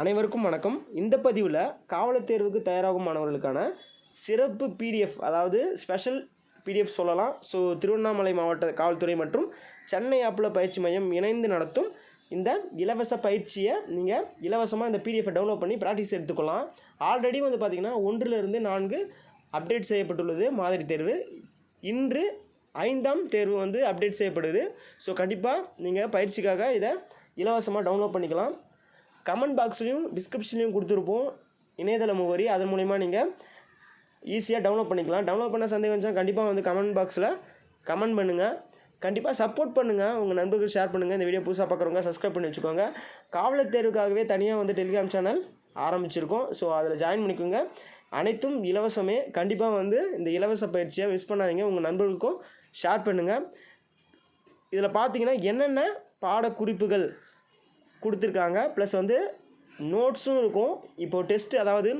அனைவருக்கும் வணக்கம். இந்த பதிவில் காவலர் தேர்வுக்கு தயாராகும் மாணவர்களுக்கான சிறப்பு பிடிஎஃப் அதாவது ஸ்பெஷல் பிடிஎஃப் சொல்லலாம். ஸோ திருவண்ணாமலை மாவட்ட காவல்துறை மற்றும் சென்னை ஆப்பில் பயிற்சி மையம் இணைந்து நடத்தும் இந்த இலவச பயிற்சியை நீங்கள் இலவசமாக இந்த பிடிஎஃபை டவுன்லோட் பண்ணி ப்ராக்டிஸ் எடுத்துக்கலாம் ஆல்ரெடி வந்து பார்த்திங்கன்னா ஒன்றிலிருந்து நான்கு அப்டேட் செய்யப்பட்டுள்ளது மாதிரி தேர்வு. இன்று ஐந்தாம் தேர்வு வந்து அப்டேட் செய்யப்படுது. ஸோ கண்டிப்பாக நீங்கள் பயிற்சிக்காக இதை இலவசமாக டவுன்லோட் பண்ணிக்கலாம். கமெண்ட் பாக்ஸ்லையும் டிஸ்கிரிப்ஷன்லையும் கொடுத்துருப்போம். இணையதள முகவரி அதன் மூலிமா நீங்கள் ஈஸியாக டவுன்லோட் பண்ணிக்கலாம். டவுன்லோட் பண்ண சந்தேகம் இருந்துச்சுன்னா கண்டிப்பாக வந்து கமெண்ட் பாக்ஸில் கமெண்ட் பண்ணுங்கள் கண்டிப்பாக சப்போர்ட் பண்ணுங்கள் உங்கள் நண்பர்கள் ஷேர் பண்ணுங்கள் இந்த வீடியோ புதுசாக பார்க்குறவங்க சப்ஸ்கிரைப் பண்ணி வச்சுக்கோங்க. காவலர் தேர்வுக்காகவே தனியாக வந்து டெலிகிராம் சேனல் ஆரம்பிச்சிருக்கோம். ஸோ அதில் ஜாயின் பண்ணிக்கோங்க. அனைத்தும் இலவசமே. கண்டிப்பாக வந்து இந்த இலவச பயிற்சியை மிஸ் பண்ணாதீங்க. உங்கள் நண்பர்களுக்கும் ஷேர் பண்ணுங்கள் இதில் பார்த்தீங்கன்னா என்னென்ன பாடக்குறிப்புகள் கொடுத்துருக்காங்க. ப்ளஸ் வந்து நோட்ஸும் இருக்கும். இப்போது டெஸ்ட்டு அதாவது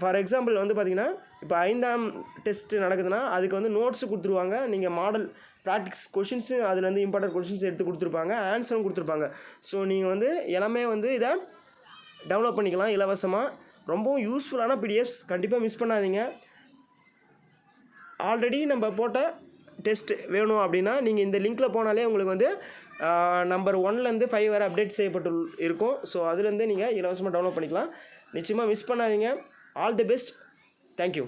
ஃபார் எக்ஸாம்பிள் வந்து பார்த்திங்கன்னா இப்போ ஐந்தாம் டெஸ்ட்டு நடக்குதுன்னா அதுக்கு வந்து நோட்ஸு கொடுத்துருவாங்க. நீங்கள் மாடல் ப்ராக்டிக்ஸ் கொஷின்ஸு அதில் இம்பார்ட்டன்ட் கொஷின்ஸ் எடுத்து கொடுத்துருப்பாங்க. ஆன்சரும் கொடுத்துருப்பாங்க. ஸோ நீங்கள் வந்து எல்லாமே வந்து இதை டவுன்லோட் பண்ணிக்கலாம் இலவசமாக ரொம்பவும் யூஸ்ஃபுல்லான பிடிஎஃப்ஸ் கண்டிப்பாக மிஸ் பண்ணாதீங்க. ஆல்ரெடி நம்ம போட்ட டெஸ்ட் வேணும் அப்படின்னா நீங்கள் இந்த லிங்க்கில் போனாலே உங்களுக்கு வந்து நம்பர் ஒன்லேருந்து ஃபைவ் வரை அப்டேட் செய்யப்பட்டு இருக்கும். ஸோ அதுலேருந்து நீங்கள் இலவசமாக டவுன்லோட் பண்ணிக்கலாம். நிச்சயமாக மிஸ் பண்ணாதீங்க. All the best thank you